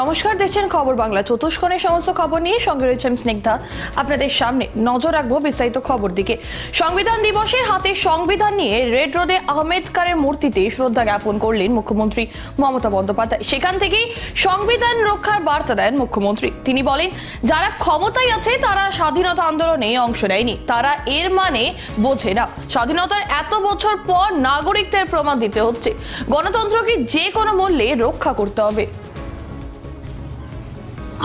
নমস্কার, দেখছেন খবর বাংলা। চতুষ্কোণের সমস্ত খবর নিয়ে সঙ্গে রয়েছে আমি স্নিগ্ধা। আপনাদের সামনে নজর রাখব বিস্তারিত খবর দিকে। সংবিধান দিবসে হাতে সংবিধান নিয়ে রেড রোডে আহমেদকারের মূর্তিতে শ্রদ্ধা জ্ঞাপন করলেন মুখ্যমন্ত্রী মমতা বন্দ্যোপাধ্যায়। সেখান থেকেই সংবিধান রক্ষার বার্তা দেন মুখ্যমন্ত্রী। তিনি বলেন, যারা ক্ষমতায় আছে, তারা স্বাধীনতা আন্দোলনে অংশ নেয়নি। তারা এর মানে বোঝে না। স্বাধীনতার এত বছর পর নাগরিকদের প্রমাণ দিতে হচ্ছে। গণতন্ত্রকে যে কোনো মূল্যে রক্ষা করতে হবে।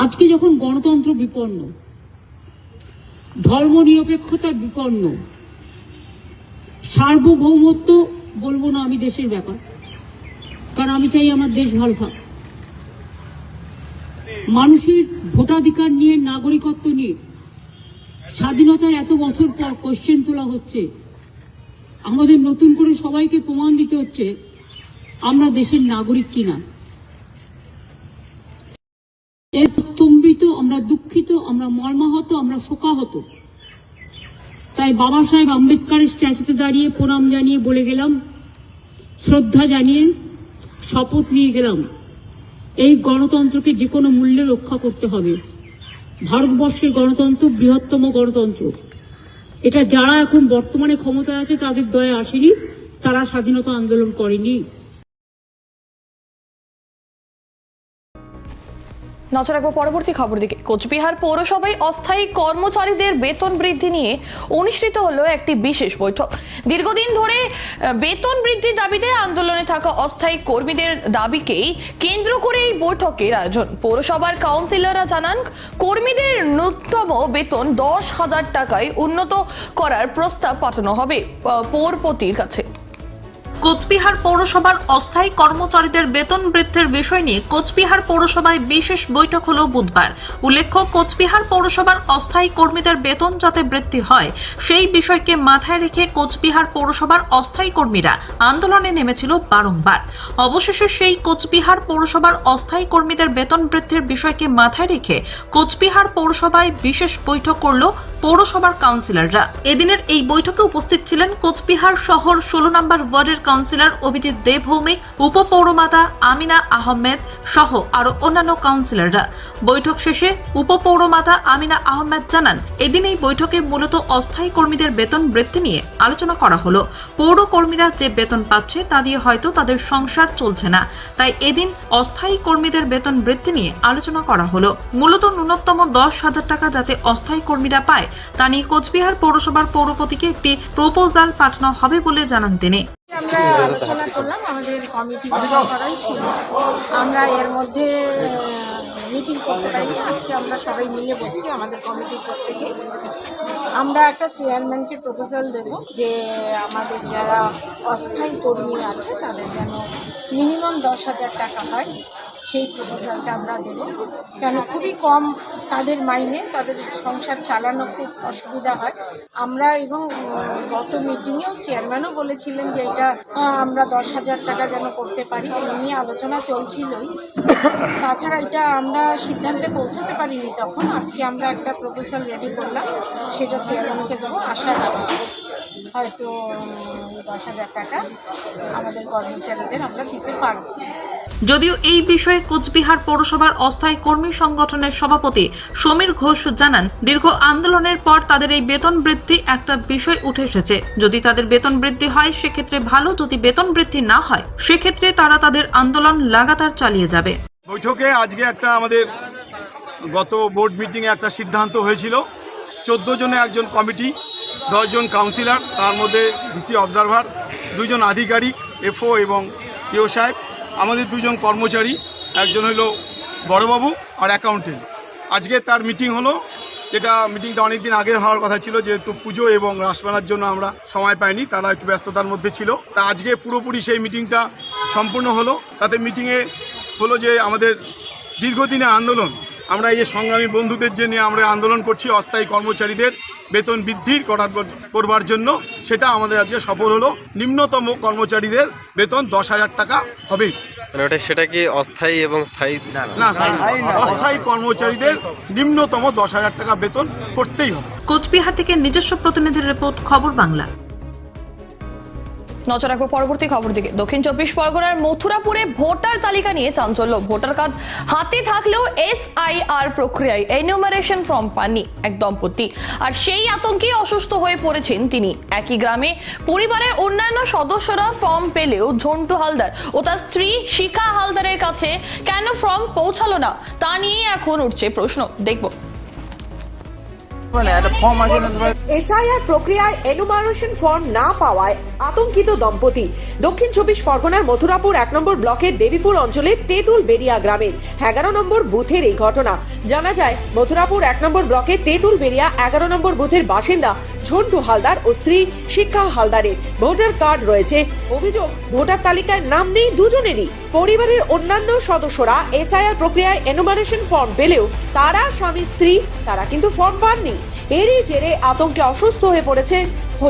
আজকে যখন গণতন্ত্র বিপন্ন, ধর্মনিরপেক্ষতা বিপন্ন, সার্বভৌমত্ব বলব না আমি দেশের ব্যাপার, কারণ আমি চাই আমার দেশ ভালো থাক। মানুষের ভোটাধিকার নিয়ে, নাগরিকত্ব নিয়ে, স্বাধীনতার এত বছর পর কোশ্চেন তোলা হচ্ছে, আমাদের নতুন করে সবাইকে প্রমাণ দিতে হচ্ছে, আমরা দেশের নাগরিক কিনা এর স্তম্ভিত আমরা দুঃখিত, আমরা মর্মাহত, আমরা শোকাহত। তাই বাবা সাহেব আম্বেদকারের স্ট্যাচুতে দাঁড়িয়ে প্রণাম জানিয়ে বলে গেলাম, শ্রদ্ধা জানিয়ে শপথ নিয়ে গেলাম, এই গণতন্ত্রকে যে কোনো মূল্যে রক্ষা করতে হবে। ভারতবর্ষের গণতন্ত্র বৃহত্তম গণতন্ত্র। এটা যারা এখন বর্তমানে ক্ষমতায় আছে, তাদের দয়ে আসেনি, তারা স্বাধীনতা আন্দোলন করেনি। নজর রাখব পরবর্তী খবর দিকে। কোচবিহার পৌরসভায় অস্থায়ী কর্মচারীদের বেতন বৃদ্ধি নিয়ে অনুষ্ঠিত হলো একটি বিশেষ বৈঠক। দীর্ঘদিন ধরে বেতন বৃদ্ধির দাবিতে আন্দোলনে থাকা অস্থায়ী কর্মীদের দাবিকেই কেন্দ্র করে এই বৈঠকের আয়োজন। পৌরসভার কাউন্সিলররা জানান, কর্মীদের ন্যূনতম বেতন দশ হাজার টাকায় উন্নত করার প্রস্তাব পাঠানো হবে পৌরপতির কাছে। কোচবিহার পৌরসভার অস্থায়ী কর্মচারীদের বেতন বৃদ্ধির বিষয় নিয়ে কোচবিহার পৌরসভায় বিশেষ বৈঠক হল বুধবার। উল্লেখ্য, কোচবিহার পৌরসভার অস্থায়ী কর্মীদের বেতন যাতে বৃদ্ধি হয়, সেই বিষয়কে মাথায় রেখে কোচবিহার পৌরসভার অস্থায়ী কর্মীরা আন্দোলনে নেমেছিল বারংবার। অবশেষে সেই কোচবিহার পৌরসভার অস্থায়ী কর্মীদের বেতন বৃদ্ধির বিষয়কে মাথায় রেখে কোচবিহার পৌরসভায় বিশেষ বৈঠক করল পৌরসভার কাউন্সিলররা। এদিনের এই বৈঠকে উপস্থিত ছিলেন কোচবিহার শহর ষোলো নম্বর ওয়ার্ডের কাউন্সিলর অভিজিৎ দেব ভৌমিক উপপৌরমাতা আমিনা আহমেদ সহ আরও অন্যান্য কাউন্সিলররা। বৈঠক শেষে উপপৌরমাতা আমিনা আহমেদ জানান, এদিন এই বৈঠকে মূলত অস্থায়ী কর্মীদের বেতন বৃদ্ধি নিয়ে আলোচনা করা হলো। পৌর কর্মীরা যে বেতন পাচ্ছে তা দিয়ে হয়তো তাদের সংসার চলছে না। তাই এদিন অস্থায়ী কর্মীদের বেতন বৃদ্ধি নিয়ে আলোচনা করা হলো। মূলত ন্যূনতম দশ হাজার টাকা যাতে অস্থায়ী কর্মীরা পায়, তা নিয়ে কোচবিহার পৌরসভার পৌরপতিকে একটি প্রপোজাল পাঠানো হবে বলে জানান তিনি। আমরা আলোচনা করলাম আমাদের কমিটি গঠন করাই ছিল। আমরা এর মধ্যে মিটিং করতে পারি আজকে আমরা সবাই মিলে বসছি আমাদের কমিটির প্রত্যেকে। আমরা একটা চেয়ারম্যানকে প্রপোজাল দেব যে আমাদের যারা অস্থায়ী কর্মী আছে তাদের যেন মিনিমাম দশ হাজার টাকা হয়। সেই প্রপোজালটা আমরা দেব। কেন? খুবই কম তাদের মাইনে, তাদের সংসার চালানো খুব অসুবিধা হয়। আমরা এবং গত মিটিংয়েও চেয়ারম্যানও বলেছিলেন যে এটা আমরা দশ হাজার টাকা যেন করতে পারি। এই নিয়ে আলোচনা চলছিলই। তাছাড়া এটা আমরা সিদ্ধান্তে পৌঁছাতে পারিনি তখন। আজকে আমরা একটা প্রপোজাল রেডি করলাম। সেটা চেয়ারম্যানকে দেবো। আশা রাখছি হয়তো দশ হাজার টাকা আমাদের কর্মচারীদের আমরা দিতে পারব। যদিও এই বিষয়ে কোচবিহার পৌরসভার অস্থায়ী কর্মী সংগঠনের সভাপতি সমীর ঘোষ জানান দীর্ঘ আন্দোলনের পর তাদের এই বেতন বৃদ্ধি একটা বিষয় উঠে এসেছে। যদি তাদের বেতন বৃদ্ধি হয় সেক্ষেত্রে ভালো যদি বেতন বৃদ্ধি না হয় সেক্ষেত্রে তারা তাদের আন্দোলন লাগাতার চালিয়ে যাবে। বৈঠকে আজকে একটা আমাদের গত বোর্ড মিটিংয়ে একটা সিদ্ধান্ত হয়েছিল। চোদ্দ জনে একজন কমিটি দশজন কাউন্সিলর তার মধ্যে ভিসি অবজারভার দুজন আধিকারিক এফও এবং ইও সাহেব, আমাদের দুজন কর্মচারী, একজন হলো বড়বাবু আর অ্যাকাউন্টেন্ট আজকে তার মিটিং হলো, যেটা মিটিংটা অনেক দিন আগের হওয়ার কথা ছিল, যেহেতু পুজো এবং রাসমেলার জন্য আমরা সময় পাইনি, তারা একটু ব্যস্ততার মধ্যে ছিল। তা আজকে পুরোপুরি সেই মিটিংটা সম্পূর্ণ হলো। তাতে মিটিংয়ে হলো যে আমাদের দীর্ঘদিনের আন্দোলন। আমরা এই যে সংগ্রামী বন্ধুদের যে নিয়ে আমরা আন্দোলন করছি, অস্থায়ী কর্মচারীদের বেতন বৃদ্ধি করার করবার জন্য সেটা আমাদের আজকে সফল হলো। নিম্নতম কর্মচারীদের বেতন দশ হাজার টাকা হবে। ওটা সেটা কি অস্থায়ী এবং স্থায়ী? না অস্থায়ী কর্মচারীদের নিম্নতম দশ হাজার টাকা বেতন করতেই হবে। কোচবিহার থেকে নিজস্ব প্রতিনিধির রিপোর্ট খবর বাংলা। নজর রাখব পরবর্তী খবর দিকে। দক্ষিণ চব্বিশ পরগনার মথুরাপুরে ভোটার তালিকা নিয়ে চাঞ্চল্য। ভোটার কার্ড হাতে থাকলেও এস আই আর প্রক্রিয়ায় এনুমারেশন ফর্ম পাননি এক দম্পতি আর সেই আতঙ্কে অসুস্থ হয়ে পড়েছেন তিনি। একই গ্রামে পরিবারের অন্যান্য সদস্যরা ফর্ম পেলেও ঝন্টু হালদার ও তার স্ত্রী শিখা হালদারের কাছে কেন ফর্ম পৌঁছালো না তা নিয়ে এখন উঠছে প্রশ্ন। দেখব। এসআইআর প্রক্রিয়ায় এনুমারেশন ফর্ম না পাওয়ায় আতঙ্কিত দম্পতি। দক্ষিণ চব্বিশ পরগনার মথুরাপুর এক নম্বর ব্লকের দেবীপুর অঞ্চলের তেঁতুল বেরিয়া গ্রামের এগারো নম্বর বুথের এই ঘটনা। জানা যায়, মথুরাপুর এক নম্বর ব্লকের তেঁতুল বেরিয়া এগারো নম্বর বুথের বাসিন্দা ঝন্টু হালদার ও স্ত্রী শিক্ষা হালদারের ভোটার কার্ড রয়েছে। অভিযোগ, ভোটার তালিকায় নাম নেই দুজনেরই। পরিবারের অন্যান্য সদস্যরা এসআইআর প্রক্রিয়ায় এনুমারেশন ফর্ম পেলেও তারা স্বামী, স্ত্রী, তারা কিন্তু ফর্ম পাননি। এরই জেরে আতঙ্কে অসুস্থ হয়ে পড়েছে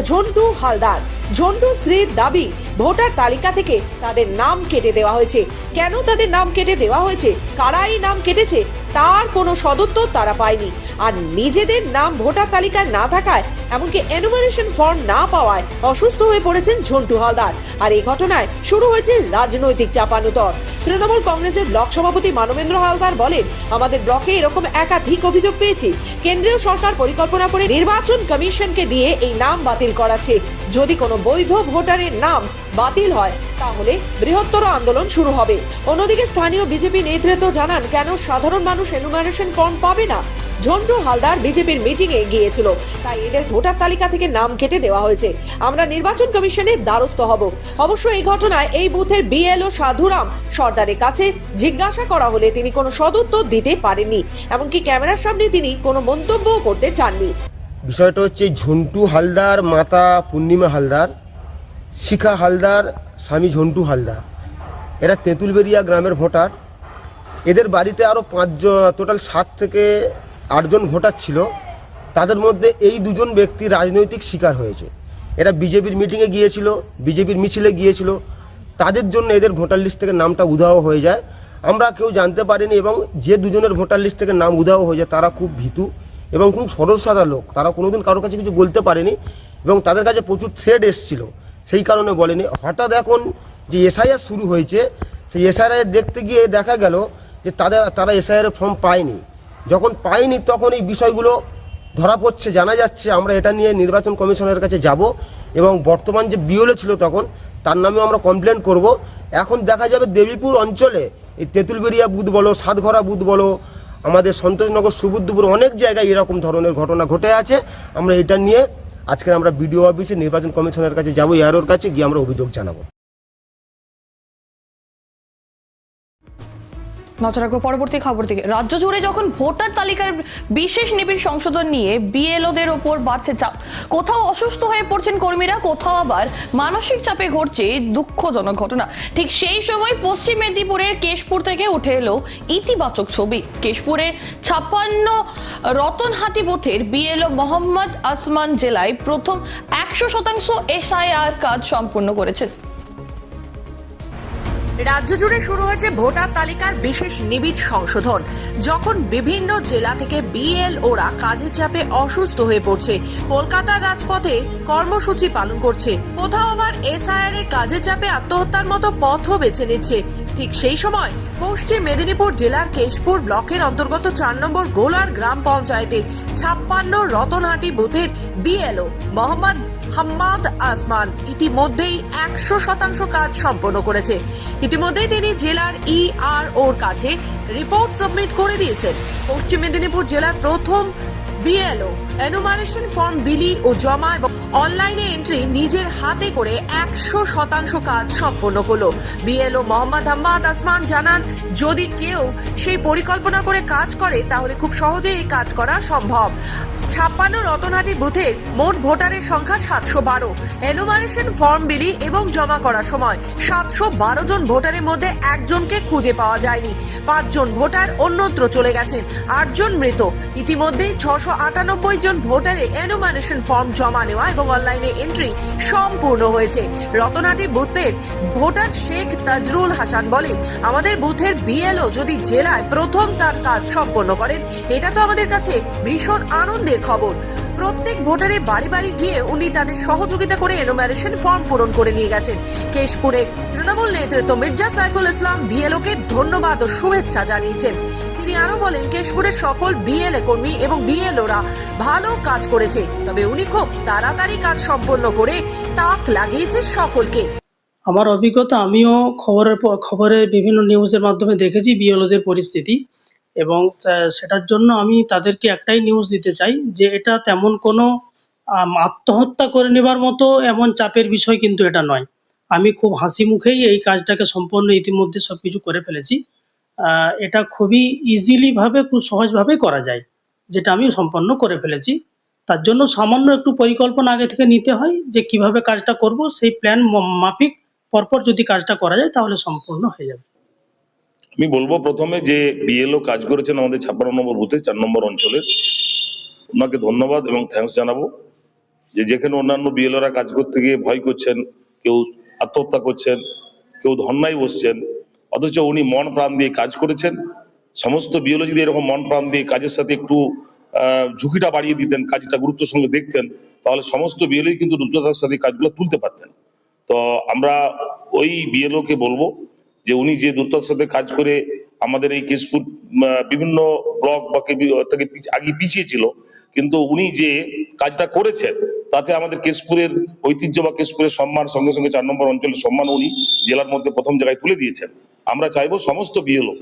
ঝন্টু হালদার। ঝন্টু স্ত্রীর দাবি, ভোটার তালিকা থেকে তাদের নাম কেটে দেওয়া হয়েছে। কেন তাদের নাম কেটে দেওয়া হয়েছে? কারা এই নাম কেটেছে? তার কোনো সদুত্তর তারা পায়নি। আর নিজেদের নাম ভোটার তালিকায় না থাকায়, এমনকি এনুমারেশন ফর্ম না পাওয়ায় অসুস্থ হয়ে পড়েছেন ঝন্টু হালদার। আর এই ঘটনায় শুরু হয়েছে রাজনৈতিক চাপানুতর। তৃণমূল কংগ্রেসের ব্লক সভাপতি মানবেন্দ্র হালদার বলেন, আমাদের ব্লকে এরকম একাধিক অভিযোগ পেয়েছি। কেন্দ্রীয় সরকার পরিকল্পনা করে নির্বাচন কমিশনকে দিয়ে এই নাম বাতিল করাচ্ছে। যদি কোনো বৈধ ভোটারের নাম বাতিল হয়। তাহলে বৃহত্তর আন্দোলন শুরু হবে। অন্যদিকে স্থানীয় বিজেপি নেতৃত্ব জানান, কেন সাধারণ মানুষ এনুমারেশন ফর্ম পাবে না? ঝন্টু হালদার বিজেপির মিটিং এ গিয়েছিল। তাই এদের ভোটার তালিকা থেকে নাম কেটে দেওয়া হয়েছে। আমরা নির্বাচন কমিশনের দ্বারস্থ হব। অবশ্য এই ঘটনায় এই বুথের বিএলও সাধুরাম সর্দারের কাছে জিজ্ঞাসা করা হলে তিনি কোনো সদুত্তর দিতে পারেননি। এমনকি ক্যামেরার সামনে তিনি কোনো মন্তব্য করতে চাননি। বিষয়টা হচ্ছে ঝন্টু হালদার, মাতা পূর্ণিমা হালদার শিখা হালদার, স্বামী ঝন্টু হালদার। এরা তেঁতুলবেরিয়া গ্রামের ভোটার। এদের বাড়িতে আরও পাঁচজন, টোটাল সাত থেকে আটজন ভোটার ছিল। তাদের মধ্যে এই দুজন ব্যক্তি রাজনৈতিক শিকার হয়েছে। এরা বিজেপির মিটিংয়ে গিয়েছিল, বিজেপির মিছিলে গিয়েছিল। তাদের জন্য এদের ভোটার লিস্ট থেকে নামটা উধাও হয়ে যায়। আমরা কেউ জানতে পারিনি এবং যে দুজনের ভোটার লিস্ট থেকে নাম উধাও হয়ে যায়, তারা খুব ভীতু এবং খুব সরল সাদা লোক। তারা কোনোদিন কারোর কাছে কিছু বলতে পারেনি এবং তাদের কাছে প্রচুর থ্রেড এসছিল। সেই কারণে বলেনি। হঠাৎ এখন যে এসআইআর শুরু হয়েছে, সেই এসআইআর দেখতে গিয়ে দেখা গেল যে তাদের, তারা এসআইআর ফর্ম পায়নি। যখন পায়নি তখন এই বিষয়গুলো ধরা পড়ছে, জানা যাচ্ছে, আমরা এটা নিয়ে নির্বাচন কমিশনের কাছে যাব এবং বর্তমান যে বিওলে ছিল তখন, তার নামে আমরা কমপ্লেন করব। এখন দেখা যাবে দেবীপুর অঞ্চলে, এই তেঁতুলবেরিয়া বুথ বলো, সাতঘরা বুথ বলো, আমাদের সন্তোষনগর, সুবুদ্ধপুর অনেক জায়গায় এরকম ধরনের ঘটনা ঘটে আছে। আমরা এটা নিয়ে আজকে আমরা বিডিও অফিসে নির্বাচন কমিশনের কাছে যাব এআরওর কাছে গিয়ে আমরা অভিযোগ জানাব। নজর রাখব পরবর্তী খবর দিকে। রাজ্য জুড়ে যখন ভোটার তালিকার বিশেষ নিবিড় সংশোধন নিয়ে বিএলওদের ওপর বাড়ছে চাপ, কোথাও অসুস্থ হয়ে পড়ছেন কর্মীরা, কোথাও আবার মানসিক চাপে ঘটছে দুঃখজনক ঘটনা। ঠিক সেই সময় পশ্চিম মেদিনীপুরের কেশপুর থেকে উঠে এলো ইতিবাচক ছবি। কেশপুরের ছাপ্পান্ন রতনহাটি বুথের বিএলও মোহাম্মদ আসমান জেলায় প্রথম একশো শতাংশ এসআইআর কাজ সম্পূর্ণ করেছেন। রাজ্য জুড়ে শুরু হয়েছে ভোটার তালিকার বিশেষ নিবিড় সংশোধন। যখন বিভিন্ন জেলা থেকে বিএলওরা কাজের চাপে অসুস্থ হয়ে পড়ছে কলকাতার রাজপথে কর্মসূচি পালন করছে। কোথাও আবার এসআইআর এর কাজের চাপে আত্মহত্যার মতো পথও বেছে নিচ্ছে। ঠিক সেই সময় পশ্চিম মেদিনীপুর জেলার কেশপুর ব্লকের অন্তর্গত চার নম্বর গোলার গ্রাম পঞ্চায়েতে ছাপ্পান্ন রতনহাটি বুথের বিএলও মোহাম্মদ হাম্মাদ আসমান ইতিমধ্যেই একশো শতাংশ কাজ সম্পন্ন করেছে। ইতিমধ্যেই তিনি জেলার ই আর ওর কাছে রিপোর্ট সাবমিট করে দিয়েছেন। পশ্চিম মেদিনীপুর জেলার প্রথম বিএলও এনুমারেশন ফর্ম বিলি ও জমা এবং অনলাইনে এন্ট্রি নিজের হাতে করে একশো শতাংশ কাজ সম্পন্ন করল। বিএলও মোহাম্মদ হাম্মাদ আসমান জানান, যদি কেউ সেই পরিকল্পনা করে কাজ করে, তাহলে খুব সহজেই এই কাজ করা সম্ভব। ছাপ্পান্ন রতনহাটি বুথের মোট ভোটারের সংখ্যা সাতশো বারো। এনুমারেশন ফর্ম বিলি এবং জমা করার সময় সাতশো বারো জন ভোটারের মধ্যে একজনকে খুঁজে পাওয়া যায়নি। পাঁচজন ভোটার অন্যত্র চলে গেছেন, আটজন মৃত। ইতিমধ্যেই ছশো আটানব্বই জন ভোটারে এনুমারেশন ফর্ম জমা নেওয়া এবং অনলাইনে এন্ট্রি সম্পূর্ণ হয়েছে। রতনহাটি বুথের ভোটার শেখ তাজরুল হাসান বলেন, আমাদের বুথের বিএলও যদি জেলায় প্রথম তার কাজ সম্পন্ন করেন, এটা তো আমাদের কাছে ভীষণ আনন্দের খবর। প্রত্যেক ভোটারের বাড়ি বাড়ি গিয়ে উনি তাদের সহযোগিতা করে এনোমিনেশন ফর্ম পূরণ করে নিয়ে গেছেন। কেশপুরে তৃণমূল নেতৃত্ব মির্জা সাইফুল ইসলাম বিএলওকে ধন্যবাদ ও শুভেচ্ছা জানিয়েছেন। তিনি আরও বলেন, কেশপুরের সকল বিএলএ কর্মী এবং বিএলওরা ভালো কাজ করেছে, তবে উনি খুব তাড়াতাড়ি কাজ সম্পন্ন করে তাক লাগিয়েছে সকলকে। আমার অভিজ্ঞতা, আমিও খবরের খবরে বিভিন্ন নিউজের মাধ্যমে দেখেছি বিএলওদের পরিস্থিতি এবং সেটার জন্য আমি তাদেরকে একটাই নিউজ দিতে চাই যে এটা তেমন কোনো আত্মহত্যা করে নেবার মতো এমন চাপের বিষয় কিন্তু এটা নয়। আমি খুব হাসি মুখেই এই কাজটাকে সম্পন্ন ইতিমধ্যে সব কিছু করে ফেলেছি। এটা খুবই ইজিলি ভাবে, খুব সহজভাবে করা যায়, যেটা আমি সম্পন্ন করে ফেলেছি। তার জন্য সামান্য একটু পরিকল্পনা আগে থেকে নিতে হয় যে কীভাবে কাজটা করব, সেই প্ল্যান মাফিক পরপর যদি কাজটা করা যায় তাহলে সম্পূর্ণ হয়ে যাবে। আমি বলব প্রথমে যে বিএলও কাজ করেছেন আমাদের ছাপ্পান্ন নম্বর বুথে, চার নম্বর অঞ্চলের ওনাকে ধন্যবাদ এবং থ্যাঙ্কস জানাব। যে যেখানে অন্যান্য বিএলওরা কাজ করতে গিয়ে ভয় করছেন, কেউ আত্মহত্যা করছেন, কেউ ধর্নায় বসছেন অথচ উনি মন প্রাণ দিয়ে কাজ করেছেন। সমস্ত বিওলজিদের এরকম মন প্রাণ দিয়ে কাজের সাথে একটু ঝুঁকিটা বাড়িয়ে দিতেন, কাজটা গুরুত্ব সঙ্গে দেখতেন, তাহলে সমস্ত বিএলই কিন্তু দ্রুততার সাথে কাজগুলো তুলতে পারতেন। তো আমরা ওই বিএলওকে বলব যে উনি যে দ্রুততার সাথে কাজ করে আমাদের এই কেশপুর বিভিন্ন ব্লক বা থেকে আগে পিছিয়ে ছিল। কিন্তু উনি যে কাজটা করেছেন, তাতে আমাদের কেশপুরের ঐতিহ্য বা কেশপুরের সম্মান, সঙ্গে সঙ্গে চার নম্বর অঞ্চলের সম্মান উনি জেলার মধ্যে প্রথম জায়গায় তুলে দিয়েছেন। আমরা চাইব সমস্ত বিএলও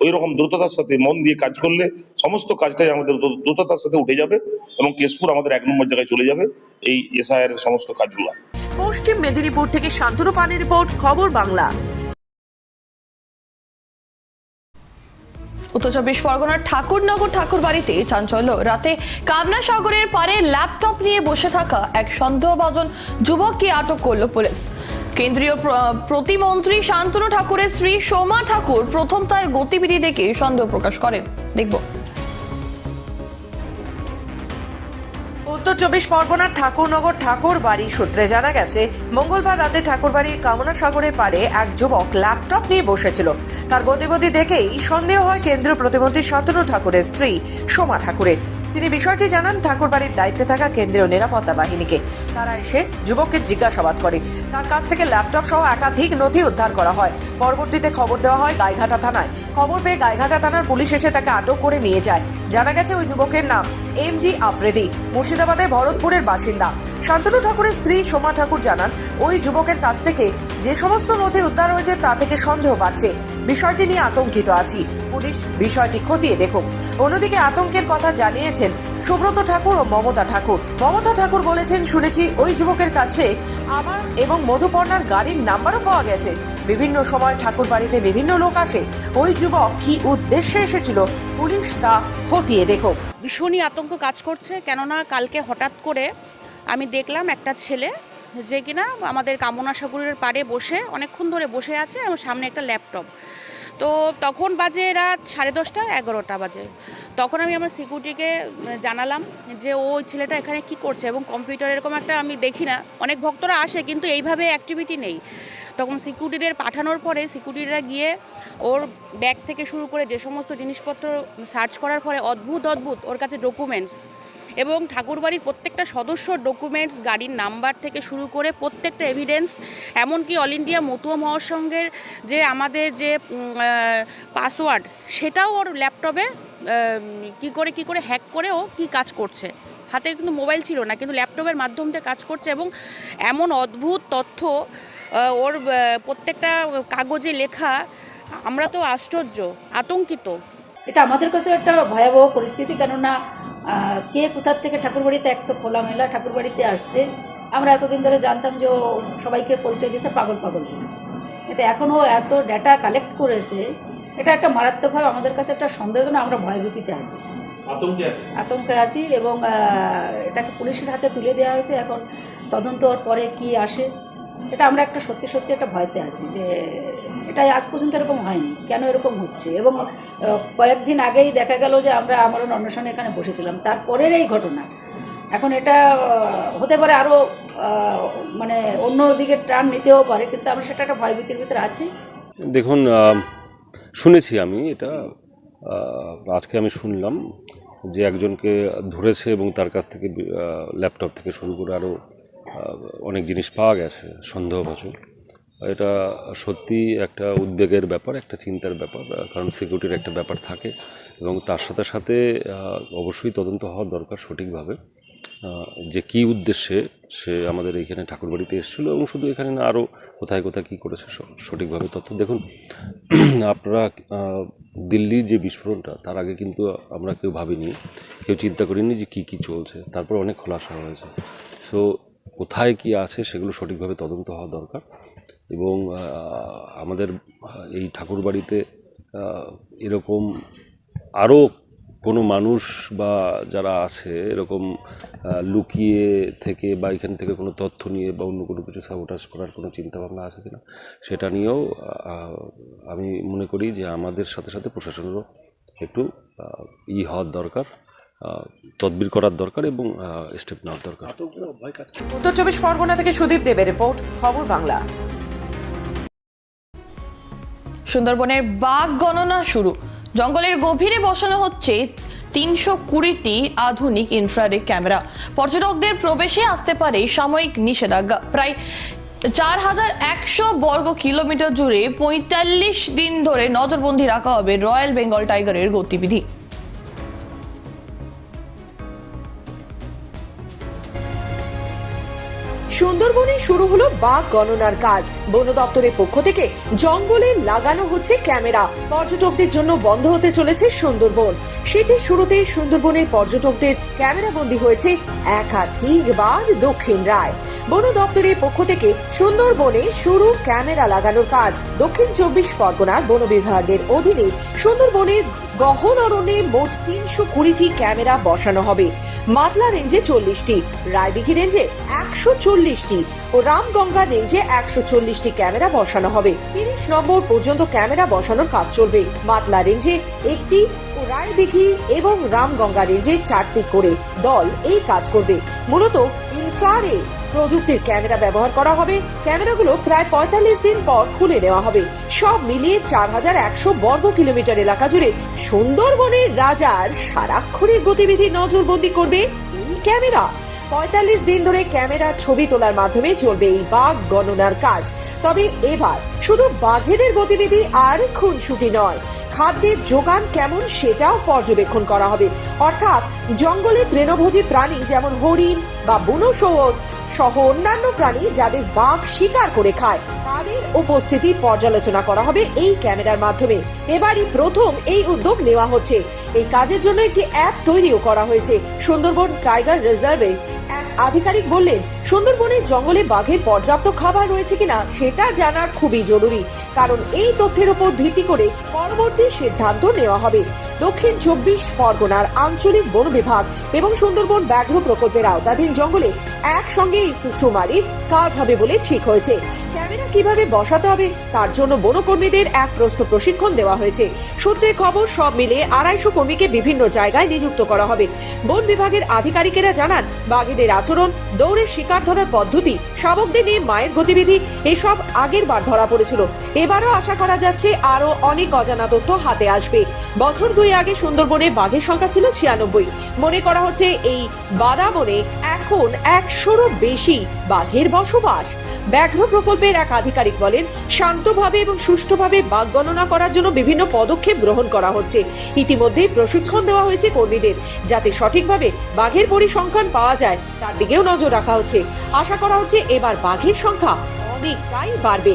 ওই রকম দ্রুততার সাথে মন দিয়ে কাজ করলে সমস্ত কাজটাই আমাদের দ্রু- দ্রুততার সাথে উঠে যাবে এবং কেশপুর আমাদের এক নম্বর জায়গায় চলে যাবে এই এসআইআর সমস্ত কাজগুলো। পশ্চিম মেদিনীপুর থেকে শান্তনু পানের রিপোর্ট, খবর বাংলা। উত্তর চব্বিশ পরগনার ঠাকুরনগর ঠাকুর বাড়িতে চাঞ্চল্য। রাতে কামনা সাগরের পারে ল্যাপটপ নিয়ে বসে থাকা এক সন্দেহভাজন যুবককে আটক করল পুলিশ। কেন্দ্রীয় প্রতিমন্ত্রী শান্তনু ঠাকুরের স্ত্রী সোমা ঠাকুর প্রথম তার গতিবিধি দেখে সন্দেহ প্রকাশ করেন। দেখব। চব্বিশ পরগনার ঠাকুরনগর ঠাকুর বাড়ি সূত্রে জানা গেছে, মঙ্গলবার রাতে ঠাকুর বাড়ির কামনা সাগরের পারে এক যুবক ল্যাপটপ নিয়ে বসেছিল। তার গতিবিধি দেখেই সন্দেহ হয় কেন্দ্রীয় প্রতিমন্ত্রী শান্তনু ঠাকুরের স্ত্রী সোমা ঠাকুরের। তিনি বিষয়টি জানান, ঠাকুরবাড়ির দায়িত্বে থাকা কেন্দ্রীয় নিরাপত্তা বাহিনীকে। তারা এসে যুবককে জিজ্ঞাসাবাদ করে। তার কাছ থেকে ল্যাপটপ সহ একাধিক নথি উদ্ধার করা হয়। পরবর্তীতে খবর দেওয়া হয় গাইঘাটা থানায়। খবর পেয়ে গাইঘাটা থানার পুলিশ এসে তাকে আটক করে নিয়ে যায়। জানা গেছে ওই যুবকের নাম এম ডি আফ্রেদি, মুর্শিদাবাদের ভরতপুরের বাসিন্দা। শান্তনু ঠাকুরের স্ত্রী সোমা ঠাকুর জানান, ওই যুবকের কাছ থেকে যে সমস্ত নথি উদ্ধার হয়েছে তা থেকে সন্দেহ বাড়ছে। বিষয়টি নিয়ে আতঙ্কিত আছি। পুলিশ বিষয়টি খতিয়ে দেখুক। অন্যদিকে আতঙ্কের কথা জানিয়েছেন সুব্রত ঠাকুর ও মমতা ঠাকুর। মমতা ঠাকুর বলেছেন, শুনেছি ওই যুবকের কাছে আমার এবং মধুপর্ণার গাড়ির নাম্বারও পাওয়া গেছে। বিভিন্ন সময় ঠাকুর বাড়িতে বিভিন্ন লোক আসে। ওই যুবক কি উদ্দেশ্যে এসেছিল? পুলিশ তা খতিয়ে দেখুক। ভীষণই আতঙ্ক কাজ করছে। কেননা কালকে হঠাৎ করে আমি দেখলাম একটা ছেলে যে কিনা আমাদের কামনা সাগরের পাড়ে বসে, অনেকক্ষণ ধরে বসে আছে এবং সামনে একটা ল্যাপটপ। তো তখন বাজে রাত সাড়ে দশটা, এগারোটা বাজে। তখন আমি আমার সিকিউরিটিকে জানালাম যে ও ছেলেটা এখানে কি করছে এবং কম্পিউটার এরকম একটা আমি দেখি না। অনেক ভক্তরা আসে কিন্তু এইভাবে অ্যাক্টিভিটি নেই। তখন সিকিউরিটিদের পাঠানোর পরে সিকিউরিটিরা গিয়ে ওর ব্যাগ থেকে শুরু করে যে সমস্ত জিনিসপত্র সার্চ করার পরে অদ্ভুত অদ্ভুত, ওর কাছে ডকুমেন্টস এবং ঠাকুরবাড়ির প্রত্যেকটা সদস্য ডকুমেন্টস গাড়ির নাম্বার থেকে শুরু করে প্রত্যেকটা এভিডেন্স এমনকি অল ইন্ডিয়া মতুয়া মহাসংঘের যে আমাদের যে পাসওয়ার্ড সেটাও ওর ল্যাপটপে কি করে কি করে হ্যাক করে ও কী কাজ করছে। হাতে কিন্তু মোবাইল ছিল না, কিন্তু ল্যাপটপের মাধ্যম দিয়ে কাজ করছে এবং এমন অদ্ভুত তথ্য ওর প্রত্যেকটা কাগজে লেখা, আমরা তো আশ্চর্য, আতঙ্কিত। এটা আমাদের কাছেও একটা ভয়াবহ পরিস্থিতি, কেননা কে কোথার থেকে ঠাকুরবাড়িতে এক তো খোলামেলা ঠাকুরবাড়িতে আসছে আমরা এতদিন ধরে জানতাম যে ও সবাইকে পরিচয় দিয়েছে পাগল পাগল। কিন্তু এখনও এত ডেটা কালেক্ট করেছে এটা একটা মারাত্মকভাবে আমাদের কাছে একটা সন্দেহজনক আমরা ভয়ভীতিতে আছি আতঙ্কে আছি এবং এটাকে পুলিশের হাতে তুলে দেওয়া হয়েছে এখন তদন্তর পরে কি আসে এটা আমরা একটা সত্যি সত্যি একটা ভয়তে আছি যে এটা আজ পর্যন্ত এরকম হয়নি। কেন এরকম হচ্ছে? এবং কয়েকদিন আগেই দেখা গেল যে আমরা আমার অন্বেষণে এখানে বসেছিলাম। তারপরের এই ঘটনা। এখন এটা হতে পারে আরও মানে অন্য দিকে টার্ন নিতেও পারে, কিন্তু আমরা সেটা একটা ভয়ভীতির ভিতরে আছি। দেখুন শুনেছি আমি এটা আজকে আমি শুনলাম যে একজনকে ধরেছে এবং তার কাছ থেকে ল্যাপটপ থেকে শুরু করে আরও অনেক জিনিস পাওয়া গেছে, সন্দেহভাজন। এটা সত্যি একটা উদ্বেগের ব্যাপার একটা চিন্তার ব্যাপার কারণ সিকিউরিটির একটা ব্যাপার থাকে এবং তার সাথে সাথে অবশ্যই তদন্ত হওয়া দরকার সঠিকভাবে যে কী উদ্দেশ্যে সে আমাদের এইখানে ঠাকুরবাড়িতে এসেছিল এবং শুধু এখানে না আরও কোথায় কোথায় কী করেছে সঠিকভাবে তথ্য। দেখুন আপনারা আহ, দিল্লির যে বিস্ফোরণটা তার আগে কিন্তু আমরা কেউ ভাবিনি কেউ চিন্তা করিনি যে কী কী চলছে তারপর অনেক খোলাসা হয়েছে। সো কোথায় কি আছে সেগুলো সঠিকভাবে তদন্ত হওয়া দরকার। এবং আমাদের এই ঠাকুরবাড়িতে এরকম আরও কোনো মানুষ বা যারা আছে এরকম লুকিয়ে থেকে বা এখান থেকে কোনো তথ্য নিয়ে বা অন্য কোনো কিছু সাবোটাজ করার কোনো চিন্তাভাবনা আছে কিনা সেটা নিয়েও আমি মনে করি যে আমাদের সাথে সাথে প্রশাসনেরও একটু ই হওয়ার দরকার তদবির করার দরকার এবং স্টেপ নেওয়ার দরকার। উত্তর চব্বিশ পরগনা থেকে সুদীপ দেবের রিপোর্ট খবর বাংলা। সুন্দরবনের বাঘ গণনা শুরু। জঙ্গলের গভীরে বসানো হচ্ছে তিনশো কুড়িটি আধুনিক ইনফ্রারেড ক্যামেরা। পর্যটকদের প্রবেশে আসতে পারে সাময়িক নিষেধাজ্ঞা। প্রায় চার হাজার একশো বর্গ কিলোমিটার জুড়ে পঁয়তাল্লিশ দিন ধরে নজরবন্দি রাখা হবে রয়্যাল বেঙ্গল টাইগারের গতিবিধি। সুন্দরবনে শুরু হলো বাঘ গণনার কাজ। বন দপ্তরের পক্ষ থেকে জঙ্গলে লাগানো হচ্ছে ক্যামেরা। পর্যটকদের জন্য বন্ধ হতে চলেছে সুন্দরবন। শীতের শুরুতে সুন্দরবনের পর্যটকদের ক্যামেরা বন্দী হয়েছে একাধিকবার দক্ষিণ রায়। বন দপ্তরের পক্ষ থেকে সুন্দরবনে শুরু ক্যামেরা লাগানোর কাজ। দক্ষিণ চব্বিশ পরগনার বন বিভাগের অধীনে সুন্দরবনের গহন অরণ্যে মোট তিনশো কুড়িটি ক্যামেরা বসানো হবে। মাতলা রেঞ্জে চল্লিশটি, রায়দিঘি রেঞ্জে একশো চল্লিশটি ও রামগঙ্গা রেঞ্জে একশো চল্লিশটি ক্যামেরা বসানো হবে। তিরিশ নম্বর পর্যন্ত ক্যামেরা বসানোর কাজ চলবে। মাতলা রেঞ্জে একটি ও রায়দিঘি এবং রামগঙ্গা রেঞ্জে চারটি করে দল এই কাজ করবে। মূলত ইনফ্রারে প্রযুক্তির ক্যামেরা ব্যবহার করা হবে। ক্যামেরাগুলো প্রায় পঁয়তাল্লিশ দিন পর খুলে নেওয়া হবে। সব মিলিয়ে চার হাজার একশো বর্গ কিলোমিটার এলাকা জুড়ে সুন্দরবনের রাজার সারাক্ষণের গতিবিধি নজরবন্দি করবে এই ক্যামেরা। পঁয়তাল্লিশ দিন ধরে ক্যামেরার ছবি তোলার মাধ্যমে চলবে এই বাঘ গণনার কাজ। তবে এবার শুধু বাঘেদের গতিবিধি আর খুনসুটি নয়। খাদ্যের যোগান কেমন সেটাও পর্যবেক্ষণ করা হবে। অর্থাৎ জঙ্গলে তৃণভোজী প্রাণী যেমন হরিণ বা বুনো শুয়োর সহ অন্যান্য প্রাণী যাদের বাঘ শিকার করে খায়। তাদের উপস্থিতি পর্যালোচনা করা হবে এই ক্যামেরার মাধ্যমে। এবারই প্রথম এই উদ্যোগ নেওয়া হচ্ছে। এই কাজের জন্য একটি অ্যাপ তৈরিও করা হয়েছে। সুন্দরবন টাইগার রিজার্ভে আধিকারিক বললেন সুন্দরবনের জঙ্গলে বাঘের পর্যাপ্ত খাবার রয়েছে কিনা সেটা জানা খুবই জরুরি, কারণ এই তথ্যের উপর ভিত্তি করে পরবর্তী সিদ্ধান্ত নেওয়া হবে। দক্ষিণ চব্বিশ পরগনার আঞ্চলিক বন বিভাগ এবং সুন্দরবন ব্যাঘ্র প্রকল্পের আওতাধীন জঙ্গলে একসঙ্গে এই সুমারির কাজ হবে বলে ঠিক হয়েছে। ক্যামেরা কীভাবে বসাতে হবে, তার জন্য বনকর্মীদের এক প্রস্তুত প্রশিক্ষণ দেওয়া হয়েছে। সূত্রের খবর, সব মিলে আড়াইশো কর্মীকে বিভিন্ন জায়গায় নিযুক্ত করা হবে। বন বিভাগের আধিকারিকেরা জানান, বাঘেদের আচরণ দৌড়ে শিকার ধরার পদ্ধতি, শাবকদের নিয়ে মায়ের গতিবিধি, এসব আগের বার ধরা পড়েছিল। এবারও আশা করা যাচ্ছে আরও অনেক অজানা তথ্য হাতে আসবে। বছর দুই আগে সুন্দরবনে বাঘের সংখ্যা ছিল ছিয়ানব্বই। মনে করা হচ্ছে, এই বাদাবনে এখন একশোরও বেশি বাঘের বসবাস। ব্যাঘ্র প্রকল্পের এক আধিকারিক বলেন, শান্তভাবে এবং সুষ্ঠুভাবে বাঘ গণনা করার জন্য বিভিন্ন পদক্ষেপ গ্রহণ করা হচ্ছে। ইতিমধ্যেই প্রশিক্ষণ দেওয়া হয়েছে কর্মীদের, যাতে সঠিকভাবে বাঘের পরিসংখ্যান পাওয়া যায়, তার দিকেও নজর রাখা হচ্ছে। আশা করা হচ্ছে এবার বাঘের সংখ্যা অনেকটাই বাড়বে।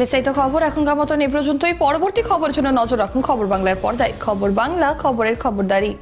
বিস্তারিত খবর এখনকার মতন এই পর্যন্তই। পরবর্তী খবরের জন্য নজর রাখুন খবর বাংলার পর্দায়। খবর বাংলা, খবরের খবরদারি।